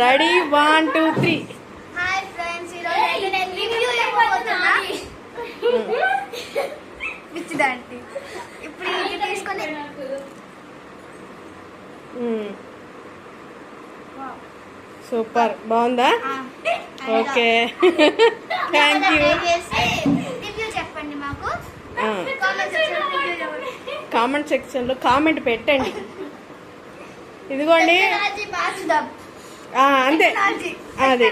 Ready? One two three. పిచ్చిదాంటి. ఇప్పుడు తీసుకొని super. బాగుందా? ఓకే. థ్యాంక్ యూ చెప్పండి మాకు. కామెంట్ సెక్షన్లో కామెంట్ పెట్టండి. ఇదిగోండి. అంతే. అదే.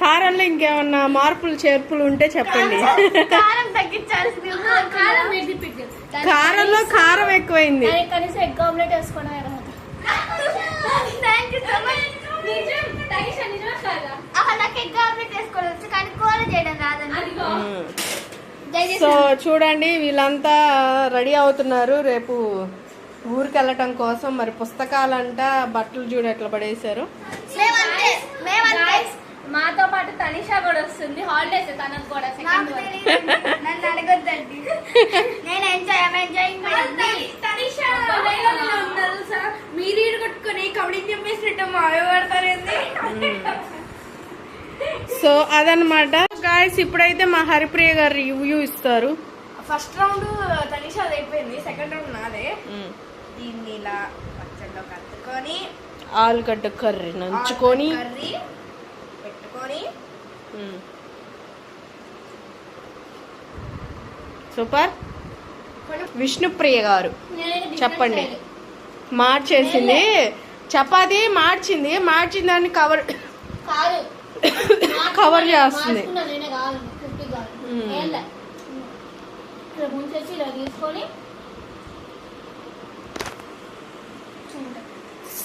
కారంలో ఇంకేమన్నా మార్పులు చేర్పులు ఉంటే చెప్పండి. కారంలో కారం ఎక్కువైంది. సో చూడండి వీళ్ళంతా రెడీ అవుతున్నారు. రేపు ఊరికి వెళ్ళటం కోసం మరి పుస్తకాలంట బట్టలు చూడు ఎట్లా పడేశారు? మాతో పాటు తనిషా కూడా వస్తుంది. హాలిడేస్ తనకు కూడా సెకండ్ నన్ను అడగొద్దండి. నేను ఎంజాయ్ ఎంజాయింగ్ తనిషా మీరు కొట్టుకొని కబడ్డీ చెప్పేసినట్టు మాయ పడతారేంది సో అదనమాట గాయస్ ఇప్పుడైతే మా హరిప్రియ గారు రివ్యూ ఇస్తారు. ఫస్ట్ రౌండ్ తనిషా అయిపోయింది సెకండ్ రౌండ్ నాదే. దీన్ని ఇలా పచ్చడిలో కలుపుకొని ఆలుగడ్డ కర్రీ నంచుకొని. కర్రీ పెట్టుకొని. సూపర్. విష్ణుప్రియ గారు చెప్పండి. మార్చేసింది. చపాతి మార్చింది. మార్చిన దాన్ని కవర్ కవర్ చేస్తుంది. మార్చుకున్నా నేనే కాదు ఫిఫ్టీ కాదు మ్మ్. ఏం లే ఇక్కడ ముంచేసి ఇలా తీసుకొని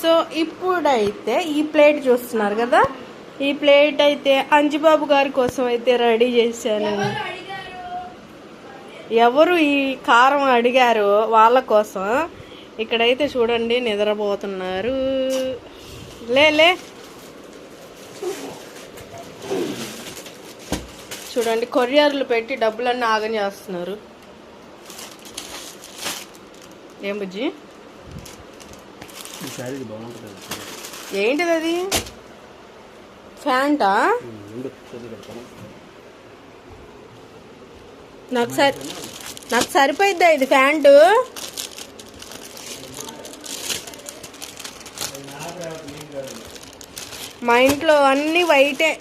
సో ఇప్పుడైతే ఈ ప్లేట్ చూస్తున్నారు కదా? ఈ ప్లేట్ అయితే అంజిబాబు గారి కోసం అయితే రెడీ చేశాను. ఎవరు ఈ కారం అడిగారు వాళ్ళ కోసం. ఇక్కడైతే చూడండి నిద్రపోతున్నారు. లేలే చూడండి కొరియర్లు పెట్టి డబ్బులన్నీ ఆగం చేస్తున్నారు. ఏం బుజ్జి? ఈ శారీ బాగుంటుంది. ఏంటిది అది? ఫ్యాంటా నాకు సరి నాకు సరిపోయిద్దా ఇది ఫ్యాంటు మా ఇంట్లో అన్ని వైటే.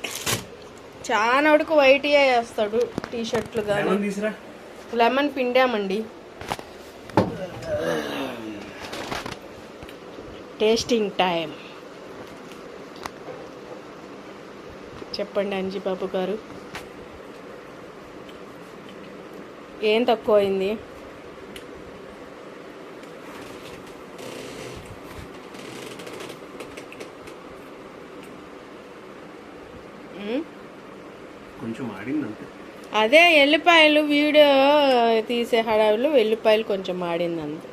చాలా వరకు వైటే వేస్తాడు టీ షర్ట్లు కానీ లెమన్ పిండామండి. టేస్టింగ్ టైం చెప్పండి అంజీ బాబు గారు. ఏం తక్కువ అయింది? కొంచెం అదే ఎల్లిపాయలు వీడియో తీసే హడావిలో ఎల్లిపాయలు కొంచెం మాడింది అంత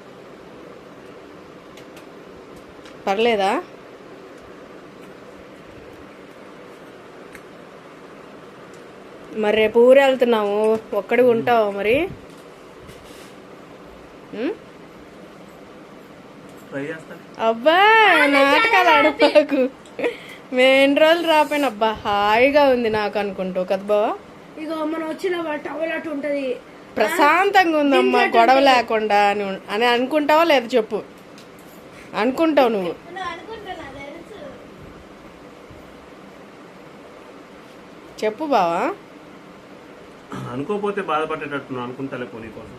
పర్లేదా? మరి రేపు ఊరు వెళ్తున్నాము ఒక్కడి ఉంటావా మరి? అబ్బా నాటకాలు ఆడపాకు మేము ఎన్ని రోజులు రాపోయిన అబ్బా హాయిగా ఉంది నాకు అనుకుంటావు కదా బావా? ఇక మనం వచ్చిన టవల్ అటు ఉంటది. ప్రశాంతంగా ఉందమ్మా గొడవ లేకుండా అని అని అనుకుంటావా లేదా చెప్పు. అనుకుంటావు నువ్వు. చెప్పు బావా. అనుకోపోతే బాధపడేటట్టు నువ్వు అనుకుంటాలే పోనీ కోసం.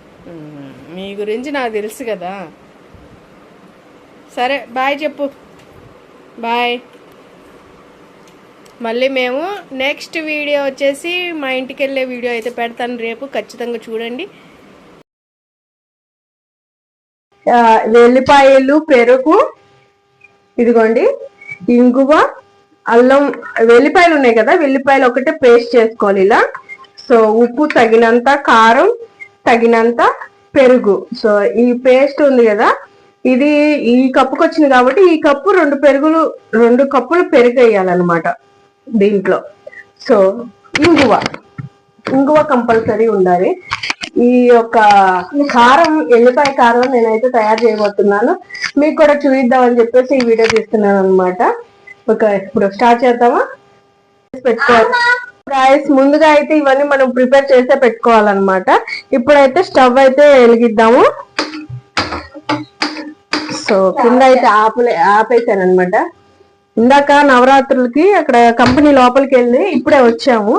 మీ గురించి నాకు తెలుసు కదా. సరే బాయ్ చెప్పు. బాయ్. మళ్ళీ మేము నెక్స్ట్ వీడియో వచ్చేసి మా ఇంటికి వెళ్ళే వీడియో అయితే పెడతాను రేపు. ఖచ్చితంగా చూడండి. వెల్లిపాయలు పెరుగు ఇదిగోండి ఇంగువ అల్లం వెల్లిపాయలు ఉన్నాయి కదా వెల్లిపాయలు ఒకటే పేస్ట్ చేసుకోవాలి ఇలా. సో ఉప్పు తగినంత కారం తగినంత పెరుగు. సో ఈ పేస్ట్ ఉంది కదా ఇది ఈ కప్పుకి వచ్చింది కాబట్టి ఈ కప్పు రెండు పెరుగులు రెండు కప్పులు పెరుగు వేయాలన్నమాట దీంట్లో. సో ఇంగువ. ఇంగువ కంపల్సరీ ఉండాలి. ఈ యొక్క కారం ఎల్లిపాయ కారం నేనైతే తయారు చేయబోతున్నాను. మీకు కూడా చూపిద్దామని చెప్పేసి ఈ వీడియో తీస్తున్నాను అనమాట ఓకే ఇప్పుడు స్టార్ట్ చేద్దామా? పెట్టుకోవాలి. గాయస్ ముందుగా అయితే ఇవన్నీ మనం ప్రిపేర్ చేసే పెట్టుకోవాలన్నమాట. ఇప్పుడైతే స్టవ్ అయితే వెలిగిద్దాము. సో కింద అయితే ఆపలే ఆపేసాను అనమాట ఇందాక నవరాత్రులకి అక్కడ కంపెనీ లోపలికి వెళ్ళి ఇప్పుడే వచ్చాము.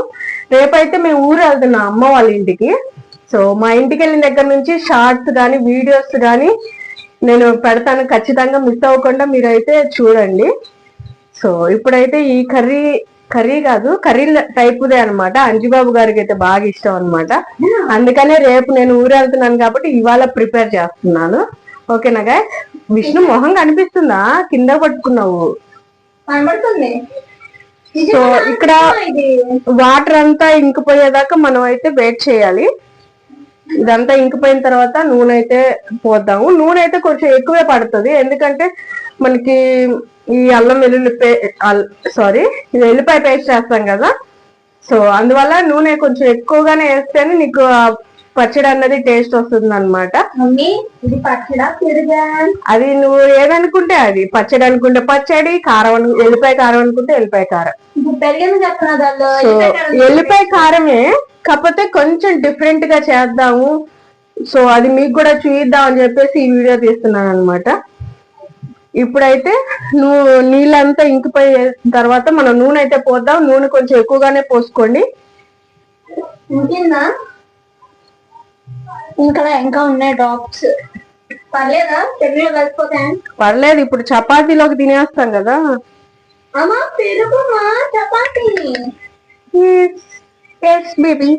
రేపైతే మేము ఊరు వెళ్తున్నాం అమ్మ వాళ్ళ ఇంటికి. సో మా ఇంటికి వెళ్ళిన దగ్గర నుంచి షార్ట్స్ కానీ వీడియోస్ కానీ నేను పెడతాను. ఖచ్చితంగా మిస్ అవ్వకుండా మీరైతే చూడండి. సో ఇప్పుడైతే ఈ కర్రీ కర్రీ కాదు కర్రీ టైపుదే అనమాట అంజుబాబు గారికి అయితే బాగా ఇష్టం అన్నమాట. అందుకనే రేపు నేను ఊరు వెళ్తున్నాను కాబట్టి ఇవాళ ప్రిపేర్ చేస్తున్నాను. ఓకేనా గాయ విష్ణు మొహం కనిపిస్తుందా? కింద పట్టుకున్నావు. కనబడుతుంది. సో ఇక్కడ వాటర్ అంతా ఇంకిపోయేదాకా మనం అయితే వెయిట్ చేయాలి. ఇదంతా ఇంకిపోయిన తర్వాత నూనె అయితే పోద్దాము. నూనె అయితే కొంచెం ఎక్కువే పడుతుంది. ఎందుకంటే మనకి ఈ అల్లం వెల్లుల్లి పే సారీ ఇది వెల్లిపాయ పేస్ట్ చేస్తాం కదా. సో అందువల్ల నూనె కొంచెం ఎక్కువగానే వేస్తేనే నీకు పచ్చడి అన్నది టేస్ట్ వస్తుంది అనమాట అది నువ్వు ఏదనుకుంటే అది. పచ్చడి అనుకుంటే పచ్చడి కారం ఎల్లిపాయ కారం అనుకుంటే ఎల్లిపాయ కారం. ఎల్లిపాయ కారమే కాకపోతే కొంచెం డిఫరెంట్గా చేద్దాము. సో అది మీకు కూడా చూయిద్దాం అని చెప్పేసి ఈ వీడియో తీస్తున్నాను అనమాట ఇప్పుడైతే నువ్వు నీళ్ళంతా ఇంకిపోయిన తర్వాత మనం నూనె అయితే పోద్దాం. నూనె కొంచెం ఎక్కువగానే పోసుకోండి. ఇంకా ఇంకా ఉన్నాయి డ్రాప్స్ పర్లేదా? పెరుగులో కలిసిపోతాయి పర్లేదు ఇప్పుడు చపాతీలోకి తినేస్తాం కదా. అమ్మా పెరుగు మా చపాతీ. బేబీ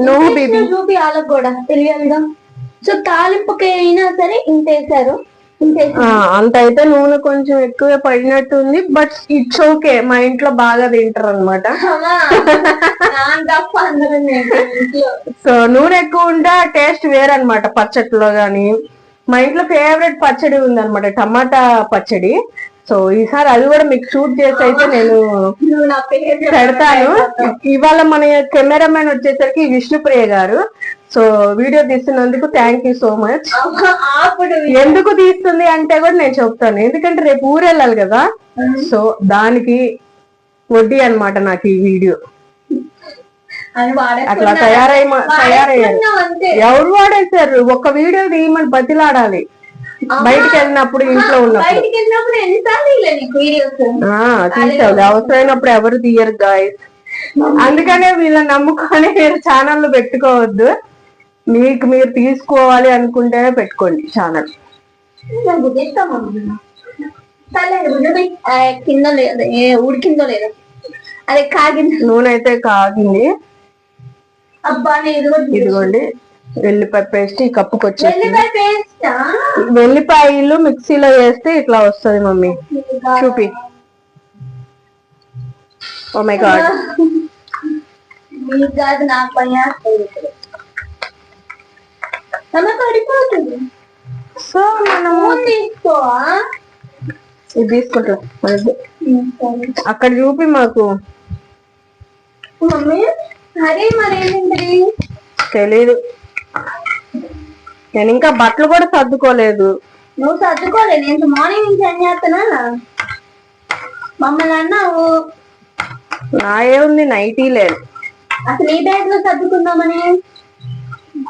నో బేబీ చూపి వాళ్ళకి కూడా తెలియాలిగా. సో తాలింపుకి అయినా సరే ఇంత వేసారు. అంత అయితే నూనె కొంచెం ఎక్కువ పడినట్టు ఉంది బట్ ఇట్స్ ఓకే. మా ఇంట్లో బాగా తింటారు అనమాట సో నూనె ఎక్కువ ఉంటే టేస్ట్ వేరనమాట పచ్చడిలో గాని. మా ఇంట్లో ఫేవరెట్ పచ్చడి ఉందన్నమాట టమాటా పచ్చడి. సో ఈసారి అది కూడా మీకు షూట్ చేసి అయితే నేను. పెడతాను. ఇవాళ మన కెమెరామెన్ వచ్చేసరికి విష్ణుప్రియ గారు. సో వీడియో తీస్తున్నందుకు థ్యాంక్ యూ సో మచ్ ఎందుకు తీస్తుంది అంటే కూడా నేను చెప్తాను. ఎందుకంటే రేపు ఊరు వెళ్ళాలి కదా. సో దానికి వడ్డీ అన్నమాట నాకు ఈ వీడియో. అట్లా తయారై తయారయ్యారు. ఎవరు వాడేశారు? ఒక వీడియో తీయమని బతిలాడాలి. బయటికి వెళ్ళినప్పుడు ఇంట్లో తీసావు అవసరమైనప్పుడు ఎవరు తీయరు గాయస్ అందుకనే వీళ్ళని నమ్ముకొని మీరు ఛానల్ పెట్టుకోవద్దు. మీకు మీరు తీసుకోవాలి అనుకుంటేనే పెట్టుకోండి ఛానల్. కింద లేదు ఏ ఉడికిందో లేదో? అదే కాగింది. నూనె అయితే కాగింది. అబ్బా ఇదిగోండి వెల్లిపాయ పేస్ట్ ఈ కప్పుకి వచ్చేసి వెల్లిపాయలు మిక్సీలో వేస్తే ఇట్లా వస్తుంది మమ్మీ. చూపి. ఓ మై గాడ్ మీకు అమ్మ పడిపోతుంది సో మనం ఫోన్ తీసుకో ఇది తీసుకుంటాం. అక్కడ చూపి మాకు మమ్మీ అరే మరేంటి తెలీదు。నేను ఇంకా బట్టలు కూడా సర్దుకోలేదు. నువ్వు సర్దుకోలే నేను మార్నింగ్ నుంచి ఏం చేస్తున్నా మమ్మల్ని అన్నావు. నా ఏముంది నైటీ లేదు. అసలు ఈ బ్యాగ్లో సర్దుకుందామని?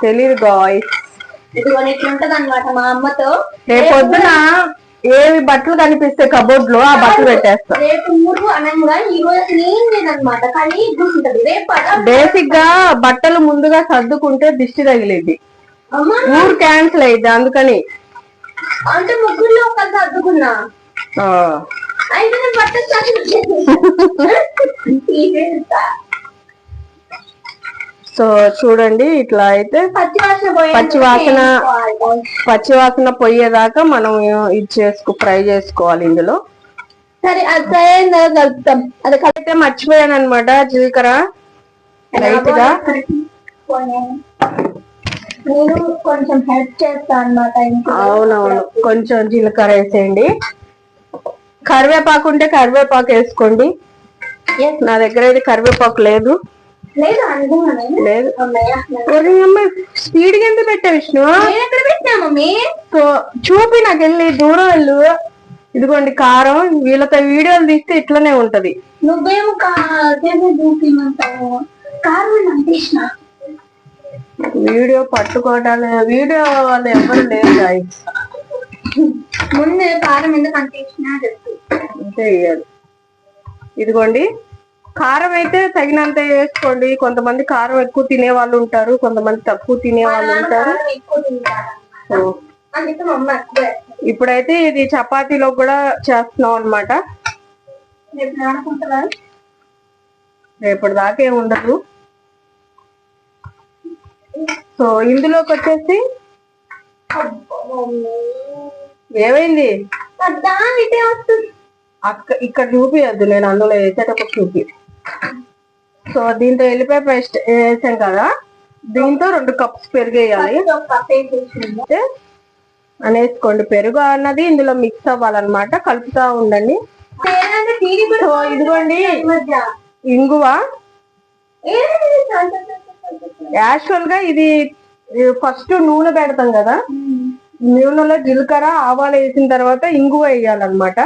తెలీదు గాయ్స్. ఇదిగో ఇట్లుంటది అనమాట మా అమ్మతో. రేపు పొద్దున ఏవి బట్టలు కనిపిస్తే కబోర్డ్లో ఆ బట్టలు పెట్టేస్తా. రేపు మూడు అనంగా ఈ రోజు అసలు ఏం లేదనమాట కానీ కూర్చుంటది రేపు బేసిక్గా బట్టలు ముందుగా సర్దుకుంటే దిష్టి తగిలిద్ది. అమ్మ! ఊరు క్యాన్సిల్ అయింది అందుకని. అంటే ముగ్గురులో ఒకరు సర్దుకున్నా. అయితే నేను బట్టలు తీసేస్తా సో చూడండి ఇట్లా అయితే పచ్చి వాసన పోయే పచ్చి వాసన పచ్చి వాసన పోయేదాకా మనం ఇది చేసుకో ఫ్రై చేసుకోవాలి ఇందులో. సరే అది కలుపుతాం. అది అయితే మర్చిపోయాను అనమాట జీలకర్ర లైట్గా నేను కొంచెం హెల్ప్ చేస్తా అనమాట అవునవును కొంచెం జీలకర్ర వేసేయండి. కరివేపాకు ఉంటే కరివేపాకు వేసుకోండి. నా దగ్గర అయితే కరివేపాకు లేదు. లేదు స్పీడ్ కింద పెట్టా విష్ణు? చూపి నాకు వెళ్ళి దూరం వెళ్ళు ఇదిగోండి కారం వీళ్ళతో వీడియోలు తీస్తే ఇట్లనే ఉంటది. నువ్వేమో వీడియో పట్టుకోవటాలు వీడియో వాళ్ళు ఎవరు లేరు. ముందు కారం ఎందుకు అంత అంతే ఇదిగోండి. కారం అయితే తగినంత వేసుకోండి. కొంతమంది కారం ఎక్కువ తినే వాళ్ళు ఉంటారు. కొంతమంది తక్కువ తినే వాళ్ళు ఉంటారు. ఇప్పుడైతే ఇది చపాతీలో కూడా చేస్తున్నాం నానుకుంటారా రేపటి దాకా ఏమి ఉండదు. సో ఇందులోకి వచ్చేసి ఏమైంది? అక్క ఇక్కడ చూపియద్దు. నేను అందులో వేసేటప్పుడు చూపి. సో దీంతో వెళ్ళిపోయి పేస్ట్ వేసాం కదా. దీంతో రెండు కప్స్ పెరుగు వేయాలి. అనేసుకోండి. పెరుగు అన్నది ఇందులో మిక్స్ అవ్వాలన్నమాట. కలుపుతా ఉండండి. సో ఇదిగోండి. ఇంగువ. యాక్చువల్గా ఇది ఫస్ట్ నూనె పెడతాం కదా. నూనెలో జీలకర్ర ఆవాలు వేసిన తర్వాత ఇంగువ వేయాలన్నమాట.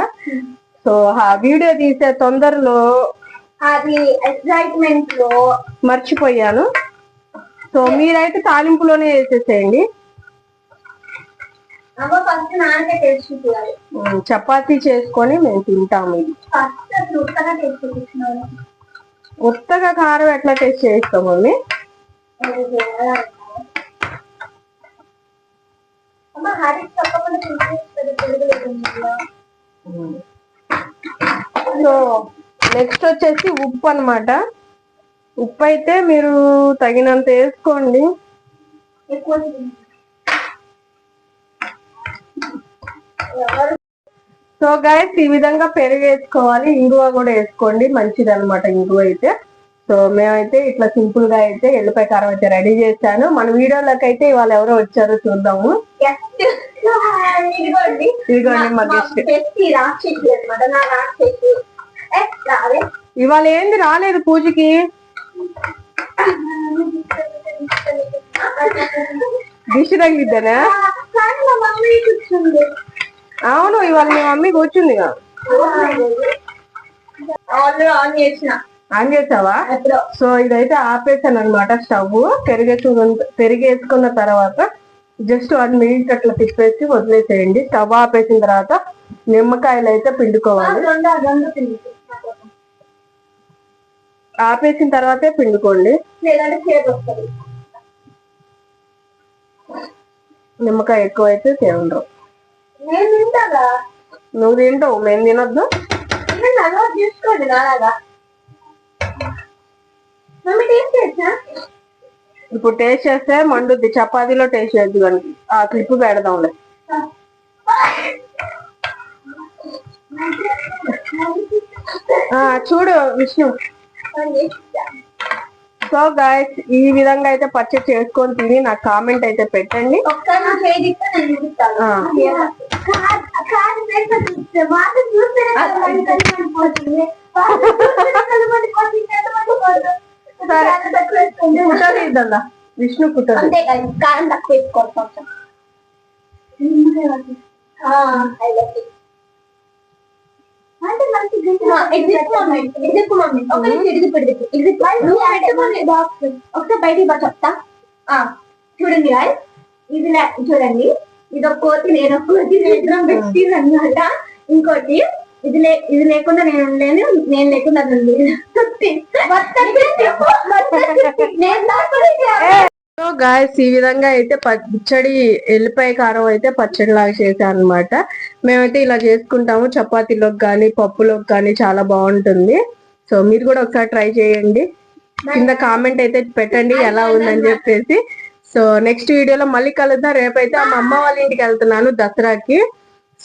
సో ఆ వీడియో తీసే తొందరలో అది ఎక్సైట్మెంట్లో మర్చిపోయాను సో మీరైతే తాలింపులోనే వేసేసేయండి చపాతీ చేసుకొని మేము తింటాము ఇది ఉత్తగా కారం ఎట్లా టేస్ట్ చేస్తాం మమ్మీ సో నెక్స్ట్ వచ్చేసి ఉప్పు అన్నమాట. ఉప్పు అయితే మీరు తగినంత వేసుకోండి. సో గైస్ ఈ విధంగా పెరుగు వేసుకోవాలి. ఇంగువ కూడా వేసుకోండి. మంచిది అనమాట ఇంగువ అయితే. సో మేమైతే ఇట్లా సింపుల్గా అయితే ఎల్లిపాయ కారం అయితే రెడీ చేశాను. మన వీడియోలోకి అయితే ఇవాళ ఎవరో వచ్చారో చూద్దాము. ఇదిగోండి ఇదిగోండి మా గెస్ట్ ఇవాళ ఏంది రాలేదు పూజకి? దిష్టి తగిలిద్దనా? అవును ఇవాళ మీ మమ్మీ కూర్చుంది ఆన్ చేసావా? సో ఇదైతే ఆపేసాను అనమాట స్టవ్. పెరిగేసుకున్న పెరిగేసుకున్న తర్వాత జస్ట్ వన్ మినిట్ అట్లా తిప్పేసి వదిలేసేయండి. స్టవ్ ఆపేసిన తర్వాత నిమ్మకాయలు అయితే పిండుకోవాలి. ఆపేసిన తర్వాతే పిండుకోండి. లేదంటే చేతి వస్తుంది. నిమ్మకాయ ఎక్కువ అయితే తినరు. నేను తింటాగా నువ్వు తింటావు మేము తినొద్దు. నేను అలవాటు చేసుకోండి నాలాగా మమ్మీ టేస్ట్ చేసా ఇప్పుడు టేస్ట్ చేస్తే మండుద్ది. చపాతీలో టేస్ట్ చేయొద్దు కానీ ఆ క్లిప్ పెడదాంలే. ఆ, చూడు విష్ణు. సో గాయస్ ఈ విధంగా అయితే పచ్చడి చేసుకొని తిని నాకు కామెంట్ అయితే పెట్టండి. కుట్టది విష్ణు కుట్టది కారం తక్కువ వేసుకోవాలి కొంచెం ఆ, I like it. అంటే మనకి మా, ఇది చెప్పు మమ్మీ, ఇది చెప్పు మమ్మీ. ఒక నిమిషం చెప్పు, ఇది చెప్పు. నువ్వు పెట్టుకోండి బాక్స్ ఒకసారి బయటికి బా చెప్తా. చూడండి guys. ఇది చూడండి. ఇది ఒక కోతి నేను ఒక కోతి అన్నమాట. ఇంకోటి ఇది లే ఇది లేకుండా నేను ఉండలేను నేను లేకుండా. నేను సో గాయస్ ఈ విధంగా అయితే పచ్చడి ఎల్లిపాయ కారం అయితే పచ్చడి లాగా చేశాను అనమాట మేమైతే ఇలా చేసుకుంటాము. చపాతీలోకి కానీ పప్పులోకి కానీ చాలా బాగుంటుంది. సో మీరు కూడా ఒకసారి ట్రై చేయండి. కింద కామెంట్ అయితే పెట్టండి ఎలా ఉందని చెప్పేసి. సో నెక్స్ట్ వీడియోలో మళ్ళీ కలుద్దాం. రేపైతే మా అమ్మ వాళ్ళ ఇంటికి వెళ్తున్నాను దసరాకి.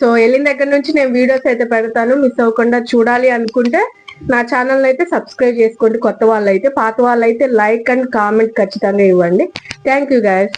సో వెళ్ళిన దగ్గర నుంచి నేను వీడియోస్ అయితే పెడతాను. మిస్ అవ్వకుండా చూడాలి అనుకుంటే నా ఛానల్ అయితే సబ్స్క్రైబ్ చేసుకోండి. కొత్త వాళ్ళు అయితే పాత వాళ్ళు అయితే లైక్ అండ్ కామెంట్ ఖచ్చితంగా ఇవ్వండి. Thank you guys